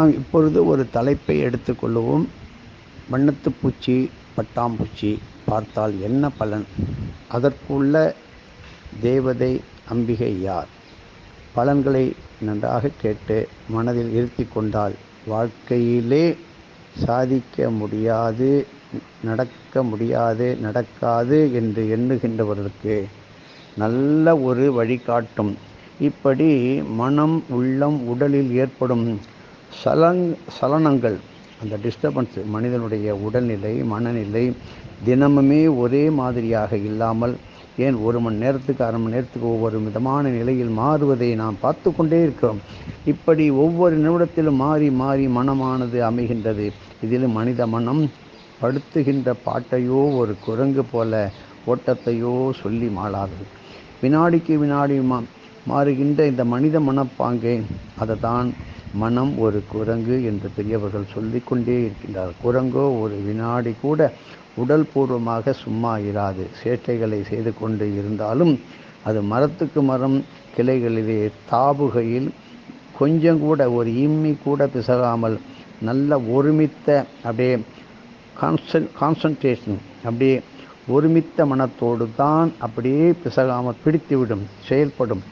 நாம் இப்பொழுது ஒரு தலைப்பை எடுத்துக்கொள்வோம் வண்ணத்து பூச்சி பட்டாம்பூச்சி பார்த்தால் என்ன பலன்? அதற்குள்ள தேவதை அம்பிகை யார்? பலன்களை நன்றாக கேட்டு மனதில் இருத்தி கொண்டால் வாழ்க்கையிலே சாதிக்க முடியாது நடக்க முடியாது நடக்காது என்று எண்ணுகின்றவர்களுக்கு நல்ல ஒரு வழிகாட்டும். இப்படி மனம் உள்ளம் உடலில் ஏற்படும் சலங் சலனங்கள் அந்த டிஸ்டர்பன்ஸ் மனிதனுடைய உடல்நிலை மனநிலை தினமுமே ஒரே மாதிரியாக இல்லாமல் ஏன் ஒரு மணி நேரத்துக்கு அரை மணி நேரத்துக்கு ஒவ்வொரு விதமான நிலையில் மாறுவதை நாம் பார்த்து கொண்டே இருக்கிறோம். இப்படி ஒவ்வொரு நிமிடத்திலும் மாறி மாறி மனமானது அமைகின்றது. இதில் மனித மனம் படுத்துகின்ற பாட்டையோ ஒரு குரங்கு போல ஓட்டத்தையோ சொல்லி மாளாது. வினாடிக்கு வினாடி மா மாறுகின்ற இந்த மனித மனப்பாங்கை அதை தான் மனம் ஒரு குரங்கு என்று பெரியவர்கள் சொல்லிக்கொண்டே இருக்கின்றார் குரங்கோ ஒரு வினாடி கூட உடல் பூர்வமாக சும்மா இராது. சேட்டைகளை செய்து கொண்டு இருந்தாலும் அது மரத்துக்கு மரம் கிளைகளிலே தாபுகையில் கொஞ்சம் கூட ஒரு இம்மி கூட பிசகாமல் நல்ல ஒருமித்த அப்படியே கான்சன் கான்சன்ட்ரேஷன் அப்படியே ஒருமித்த மனத்தோடு தான் அப்படியே பிசகாமல் பிடித்துவிடும் செயல்படும்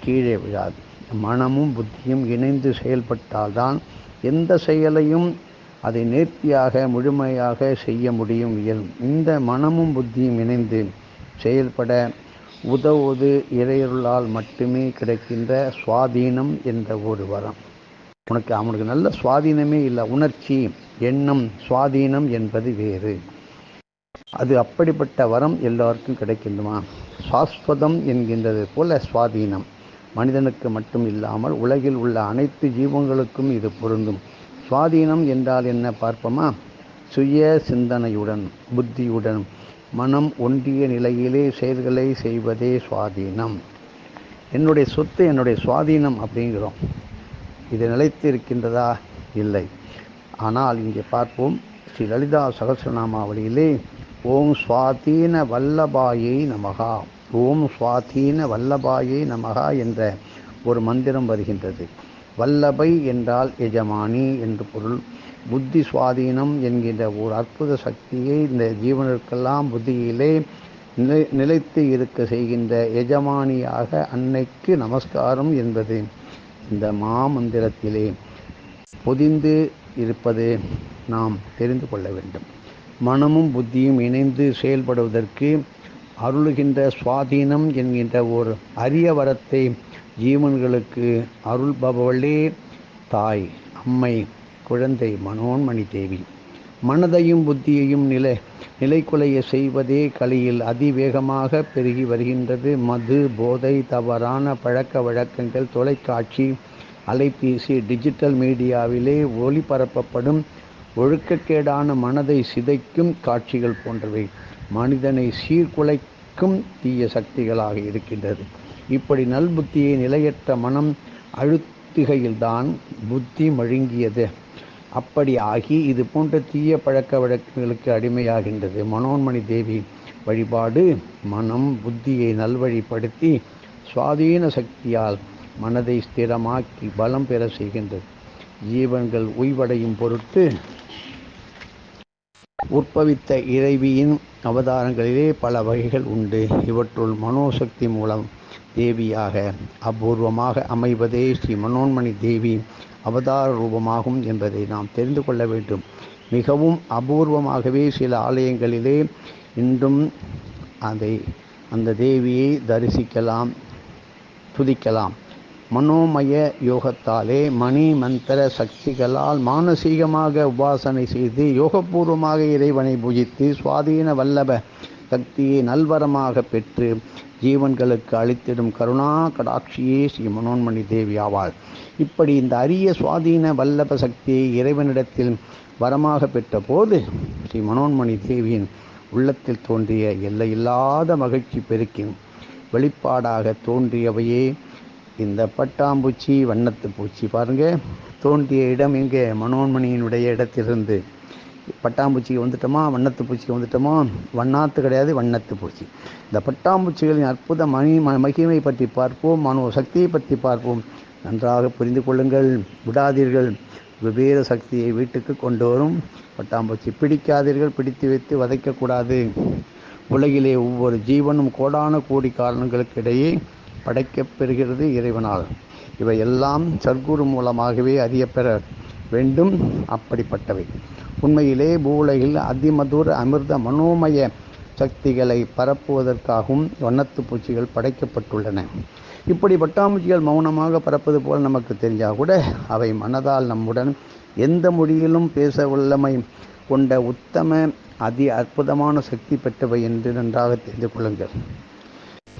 கீழே விழாது. மனமும் புத்தியும் இணைந்து செயல்பட்டால்தான் எந்த செயலையும் அதை நேர்த்தியாக முழுமையாக செய்ய முடியும். இயலும் இந்த மனமும் புத்தியும் இணைந்து செயல்பட உதவுவது இறையருளால் மட்டுமே கிடைக்கின்ற சுவாதீனம் என்ற ஒரு வரம். உனக்கு அவனுக்கு நல்ல சுவாதீனமே இல்லை. உணர்ச்சி எண்ணம் சுவாதீனம் என்பது வேறு. அது அப்படிப்பட்ட வரம் எல்லாருக்கும் கிடைக்கின்றமா? சாஸ்வதம் என்கின்றது போல சுவாதீனம். மனிதனுக்கு மட்டும் இல்லாமல் உலகில் உள்ள அனைத்து ஜீவங்களுக்கும் இது பொருந்தும். சுவாதீனம் என்றால் என்ன பார்ப்போமா? சுய சிந்தனையுடன் புத்தியுடன் மனம் ஒன்றிய நிலையிலே செயல்களை செய்வதே சுவாதீனம். என்னுடைய சொத்து என்னுடைய சுவாதீனம் அப்படிங்கிறோம். இது நிலைத்து இருக்கின்றதா இல்லை. ஆனால் இங்கே பார்ப்போம் ஸ்ரீ லலிதா சகசிரநாமாவளியிலே ஓம் சுவாதீன வல்லபாயை நமகா. ஓம் சுவாதீன வல்லபாயை நமகா என்ற ஒரு மந்திரம் வருகின்றது. வல்லபை என்றால் எஜமானி என்று பொருள். புத்தி சுவாதீனம் என்கின்ற ஒரு அற்புத சக்தியை இந்த ஜீவனுக்கெல்லாம் புத்தியிலே நிலை நிலைத்து இருக்க செய்கின்ற எஜமானியாக அன்னைக்கு நமஸ்காரம் என்பது இந்த மாமந்திரத்திலே பொதிந்து இருப்பது நாம் தெரிந்து கொள்ள வேண்டும். மனமும் புத்தியும் இணைந்து செயல்படுவதற்கு அருளுகின்ற சுவாதீனம் என்கின்ற ஒரு அரிய வரத்தை ஜீவன்களுக்கு அருள்பவளே தாய் அம்மை குழந்தை மனோன்மணி தேவி. மனதையும் புத்தியையும் நிலை நிலைக்குலைய செய்வதே கலியில் அதிவேகமாக பெருகி வருகின்றது. மது போதை தவறான பழக்க வழக்கங்கள் தொலைக்காட்சி அலைபேசி டிஜிட்டல் மீடியாவிலே ஒளிபரப்பப்படும் ஒழுக்கக்கேடான மனதை சிதைக்கும் காட்சிகள் போன்றவை. மனிதனை சீர்குலைக்கும் தீய சக்திகளாக இருக்கின்றது. இப்படி நல்புத்தியை நிலையற்ற மனம் அழுத்துகையில்தான் புத்தி மழுங்கியது. அப்படி ஆகி இது போன்ற தீய பழக்க வழக்கங்களுக்கு அடிமையாகின்றது. மனோன்மணி தேவி வழிபாடு மனம் புத்தியை நல்வழிப்படுத்தி சுவாதீன சக்தியால் மனதை ஸ்திரமாக்கி பலம் பெற செய்கின்றது. ஜீவன்கள் உய்வடையும் பொருட்டு உற்பவித்த இறைவியின் அவதாரங்களிலே பல வகைகள் உண்டு. இவற்றுள் மனோசக்தி மூலம் தேவியாக அபூர்வமாக அமைவதே ஸ்ரீ மனோன்மணி தேவி அவதார ரூபமாகும் என்பதை நாம் தெரிந்து கொள்ள வேண்டும். மிகவும் அபூர்வமாகவே சில ஆலயங்களிலே இன்றும் அதை அந்த தேவியை தரிசிக்கலாம் துதிக்கலாம். மனோமய யோகத்தாலே மணி மந்திர சக்திகளால் மானசீகமாக உபாசனை செய்து யோகபூர்வமாக இறைவனை பூஜித்து சுவாதீன வல்லப சக்தியை நல்வரமாக பெற்று ஜீவன்களுக்கு அளித்திடும் கருணா கடாட்சியே ஸ்ரீ மனோன்மணி தேவி ஆவாள். இப்படி இந்த அரிய சுவாதீன வல்லப சக்தியை இறைவனிடத்தில் வரமாக பெற்ற போது ஸ்ரீ மனோன்மணி தேவியின் உள்ளத்தில் தோன்றிய எல்லையில்லாத மகிழ்ச்சி பெருக்கின் வெளிப்பாடாக தோன்றியவையே இந்த பட்டாம்பூச்சி வண்ணத்து பூச்சி. பாருங்கள் தோன்றிய இடம் எங்கே? மனோன்மணியினுடைய இடத்திலிருந்து. பட்டாம்பூச்சிக்கு வந்துட்டோமா? வண்ணத்து பூச்சிக்கு வந்துட்டோமா? வண்ணாத்து கிடையாது வண்ணத்து பூச்சி. இந்த பட்டாம்பூச்சிகளின் அற்புத மணி ம- மகிமை பற்றி பார்ப்போம். மனோ சக்தியை பற்றி பார்ப்போம். நன்றாக புரிந்து கொள்ளுங்கள். விடாதீர்கள். வெவ்வேறு சக்தியை வீட்டுக்கு கொண்டு வரும். பட்டாம்பூச்சி பிடிக்காதீர்கள். பிடித்து வைத்து வதைக்கக்கூடாது. உலகிலே ஒவ்வொரு ஜீவனும் கோடான கோடி காரணங்களுக்கு இடையே படைக்கப்பெறுகிறது இறைவனால். இவை எல்லாம் சர்க்குரு மூலமாகவே அறியப்பெற வேண்டும் அப்படிப்பட்டவை. உண்மையிலே பூவுலகில் அதிமதுர அமிர்த மனோமய சக்திகளை பரப்புவதற்காகவும் வண்ணத்து பூச்சிகள் படைக்கப்பட்டுள்ளன. இப்படி பட்டாம்பூச்சிகள் மௌனமாக பறப்பது போல் நமக்கு தெரிஞ்சால் கூட அவை மனதால் நம்முடன் எந்த மொழியிலும் பேச வல்லமை கொண்ட உத்தம அதி அற்புதமான சக்தி பெற்றவை என்று நன்றாக தெரிந்து கொள்ளுங்கள்.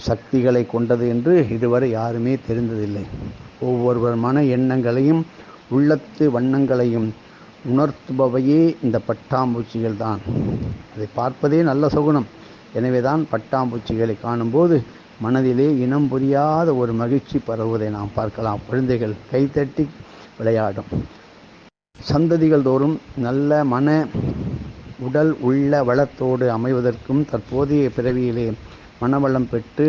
சக்திகளை கொண்டது என்று இதுவரை யாருமே தெரிந்ததில்லை. ஒவ்வொருவர் மன எண்ணங்களையும் உள்ளத்து வண்ணங்களையும் உணர்த்துபவையே இந்த பட்டாம்பூச்சிகள் தான் அதை பார்ப்பதே நல்ல சகுனம். எனவேதான் பட்டாம்பூச்சிகளை காணும்போது மனதிலே இனம் புரியாத ஒரு மகிழ்ச்சி பரவுவதை நாம் பார்க்கலாம். குழந்தைகள் கைத்தட்டி விளையாடும். சந்ததிகள் தோறும் நல்ல மன உடல் உள்ள வளத்தோடு அமைவதற்கும் தற்போதைய பிறவியிலே மனவளம் பெற்று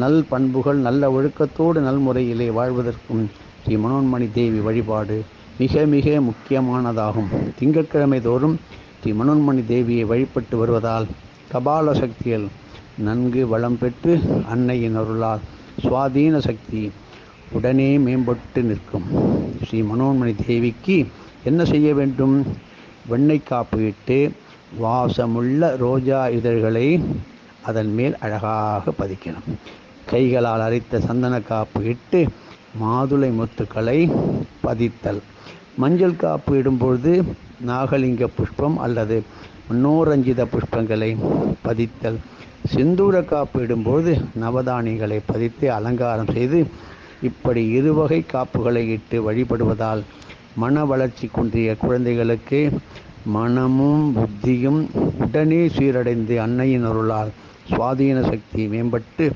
நல் பண்புகள் நல்ல ஒழுக்கத்தோடு நல்முறையிலே வாழ்வதற்கும் ஸ்ரீ மனோன்மணி தேவி வழிபாடு மிக மிக முக்கியமானதாகும். திங்கட்கிழமை தோறும் ஸ்ரீ மனோன்மணி தேவியை வழிபட்டு வருவதால் கபால சக்திகள் நன்கு வளம் பெற்று அன்னையின் அருளால் சுவாதீன சக்தி உடனே மேம்பட்டு நிற்கும். ஸ்ரீ மனோன்மணி தேவிக்கு என்ன செய்ய வேண்டும்? வெண்ணெய் காப்பு இட்டு வாசமுள்ள ரோஜா இதழ்களை அதன் மேல் அழகாக பதிக்கணும். கைகளால் அரைத்த சந்தன காப்பு இட்டு மாதுளை முத்துக்களை பதித்தல். மஞ்சள் காப்பு இடும்பொழுது நாகலிங்க புஷ்பம் அல்லது நோரஞ்சித புஷ்பங்களை பதித்தல். சிந்தூர காப்பு இடும்போது நவதானிகளை பதித்து அலங்காரம் செய்து இப்படி இருவகை காப்புகளை இட்டு வழிபடுவதால் மன வளர்ச்சி குன்றிய குழந்தைகளுக்கு மனமும் புத்தியும் உடனே சீரடைந்து அன்னையின் அருளால் சுவாதீன சக்தி மேம்பட்டு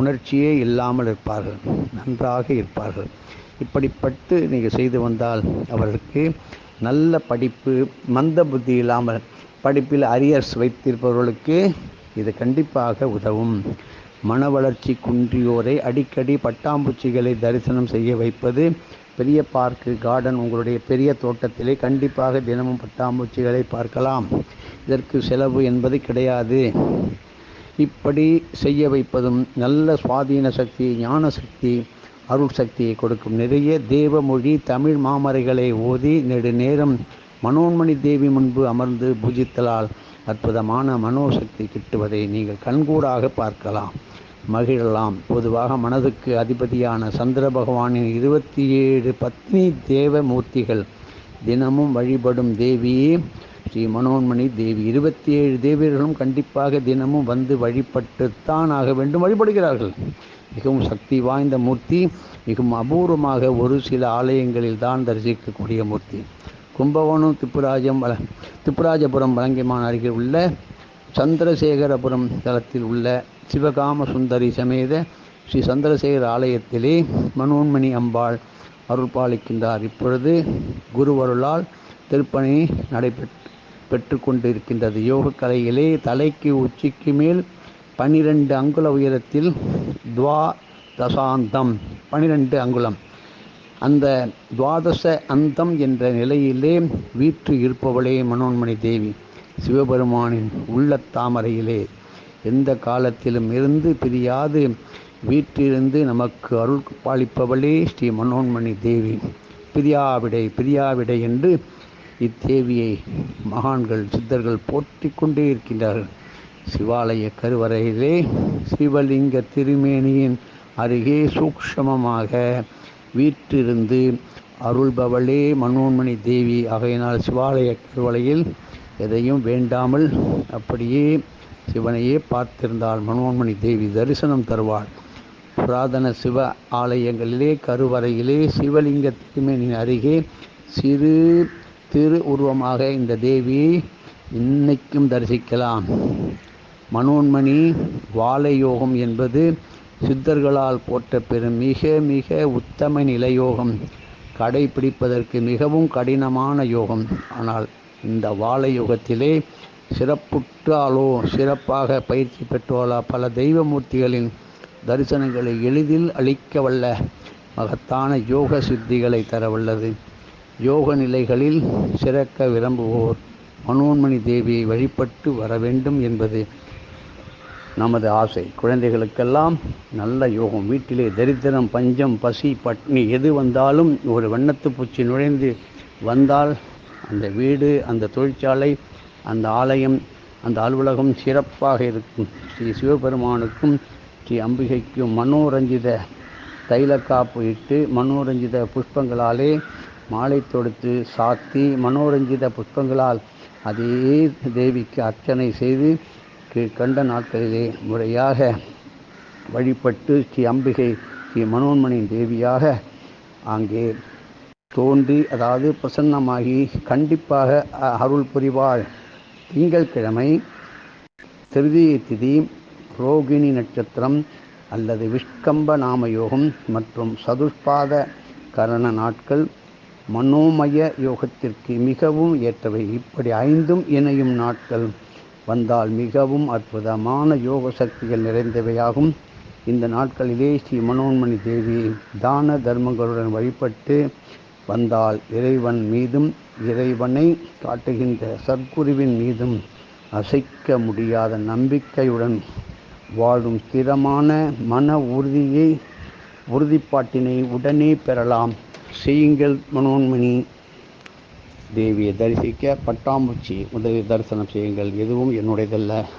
உணர்ச்சியே இல்லாமல் இருப்பார்கள் நன்றாக இருப்பார்கள். இப்படிப்பட்டு நீங்கள் செய்து வந்தால் அவர்களுக்கு நல்ல படிப்பு மந்த புத்தி இல்லாமல் படிப்பில் அரியர்ஸ் வைத்திருப்பவர்களுக்கு இது கண்டிப்பாக உதவும். மன வளர்ச்சி குன்றியோரை அடிக்கடி பட்டாம்பூச்சிகளை தரிசனம் செய்ய வைப்பது பெரிய பார்க்கு கார்டன் உங்களுடைய பெரிய தோட்டத்திலே கண்டிப்பாக தினமும் பட்டாம்பூச்சிகளை பார்க்கலாம். இதற்கு செலவு என்பது கிடையாது. இப்படி செய்ய வைப்பதும் நல்ல சுவாதீன சக்தி ஞான சக்தி அருள் சக்தியை கொடுக்கும். நிறைய தேவ மொழி தமிழ் மாமரைகளை ஓதி நெடுநேரம் மனோன்மணி தேவி முன்பு அமர்ந்து பூஜித்தலால் அற்புதமான மனோசக்தி கிட்டுவதை நீங்கள் கண்கூடாக பார்க்கலாம். மகிழலாம். பொதுவாக மனதுக்கு அதிபதியான சந்திர பகவானின் இருபத்தி ஏழு பத்னி தேவ மூர்த்திகள் தினமும் வழிபடும் தேவியே ஸ்ரீ மனோன்மணி தேவி. இருபத்தி ஏழு தேவியர்களும் கண்டிப்பாக தினமும் வந்து வழிபட்டுத்தான் ஆக வேண்டும். வழிபடுகிறார்கள். மிகவும் சக்தி வாய்ந்த மூர்த்தி மிகவும் அபூர்வமாக ஒரு சில ஆலயங்களில் தான் தரிசிக்கக்கூடிய மூர்த்தி. கும்பகோணம் திப்புராஜம் வள திப்புராஜபுரம் வலங்கைமான் அருகில் உள்ள சந்திரசேகரபுரம் தலத்தில் உள்ள சிவகாம சுந்தரி சமேத ஸ்ரீ சந்திரசேகர் ஆலயத்திலே மனோன்மணி அம்பாள் அருள்பாலிக்கின்றார். இப்பொழுது குருவருளால் திருப்பணி நடைபெற்று பெற்றுக்கொண்டிருக்கின்றது. யோக கலையிலே தலைக்கு உச்சிக்கு மேல் பனிரெண்டு அங்குல உயரத்தில் துவா தசாந்தம் பனிரெண்டு அங்குலம். அந்த துவாதச அந்தம் என்ற நிலையிலே வீற்று இருப்பவளே மனோன்மணி தேவி. சிவபெருமானின் உள்ள தாமரையிலே எந்த காலத்திலும் இருந்து பிரியாது வீற்றிருந்து நமக்கு அருள் பாலிப்பவளே ஸ்ரீ மனோன்மணி தேவி. பிரியாவிடை பிரியாவிடை என்று இத்தேவியை மகான்கள் சித்தர்கள் போற்றி கொண்டே இருக்கின்றார்கள். சிவாலய கருவறையிலே சிவலிங்க திருமேனியின் அருகே சூக்ஷமமாக வீற்றிருந்து அருள்பவளே மனோன்மணி தேவி. ஆகையினால் சிவாலய கருவலையில் எதையும் வேண்டாமல் அப்படியே சிவனையே பார்த்திருந்தால் மனோன்மணி தேவி. தரிசனம் தருவாள். புராதன சிவ ஆலயங்களிலே கருவறையிலே சிவலிங்க திருமேனின் அருகே சிறு திரு உருவமாக இந்த தேவி இன்னைக்கும் தரிசிக்கலாம். மனோன்மணி வாழை யோகம் என்பது சித்தர்களால் போற்ற பெரும் மிக மிக உத்தம நிலையோகம். கடைபிடிப்பதற்கு மிகவும் கடினமான யோகம். ஆனால் இந்த வாழை யோகத்திலே சிறப்புற்றாலோ சிறப்பாக பயிற்சி பெற்றோலா பல தெய்வமூர்த்திகளின் தரிசனங்களை எளிதில் அளிக்க வல்ல மகத்தான யோக சித்திகளை தரவல்லது. யோக நிலைகளில் சிறக்க விரும்புவோர் மனோன்மணி தேவியை வழிபட்டு வர வேண்டும் என்பது நமது ஆசை. குழந்தைகளுக்கெல்லாம் நல்ல யோகம். வீட்டிலே தரித்திரம் பஞ்சம் பசி பட்னி எது வந்தாலும் ஒரு வண்ணத்து பூச்சி நுழைந்து வந்தால் அந்த வீடு அந்த தொழிற்சாலை அந்த ஆலயம் அந்த அலுவலகம் சிறப்பாக இருக்கும். ஸ்ரீ சிவபெருமானுக்கும் ஸ்ரீ அம்பிகைக்கும் மனோரஞ்சித தைலக்காப்பு இட்டு மனோரஞ்சித புஷ்பங்களாலே மாலை தொடுத்து சாத்தி மனோரஞ்சித புஷ்பங்களால் அதே தேவிக்கு அர்ச்சனை செய்து கண்ட நாட்களிலே முறையாக வழிபட்டு ஸ்ரீ அம்பிகை ஸ்ரீ மனோன்மணி தேவியாக அங்கே தோன்றி அதாவது பிரசன்னமாகி கண்டிப்பாக அருள் புரிவாள். திங்கள்கிழமை திருதியை திதி ரோகிணி நட்சத்திரம் அல்லது விஷ்கம்ப நாமயோகம் மற்றும் சதுஷ்பாத கரண நாட்கள் மனோமய யோகத்திற்கு மிகவும் ஏற்றவை. இப்படி ஐந்தும் இணையும் நாட்கள் வந்தால் மிகவும் அற்புதமான யோக சக்திகள் நிறைந்தவையாகும். இந்த நாட்களிலே ஸ்ரீ மனோன்மணி தேவி தான தர்மங்களுடன் வழிபட்டு வந்தால் இறைவன் மீதும் இறைவனை காட்டுகின்ற சத்குருவின் மீதும் அசைக்க முடியாத நம்பிக்கையுடன் வாழும் ஸ்திரமான மன உறுதியை உறுதிப்பாட்டினை உடனே பெறலாம். செய்யுங்கள் மனோன்மணி. தேவியை தரிசிக்க பட்டாம்பூச்சி உதவி தரிசனம் செய்யுங்கள். எதுவும் என்னுடையதல்ல.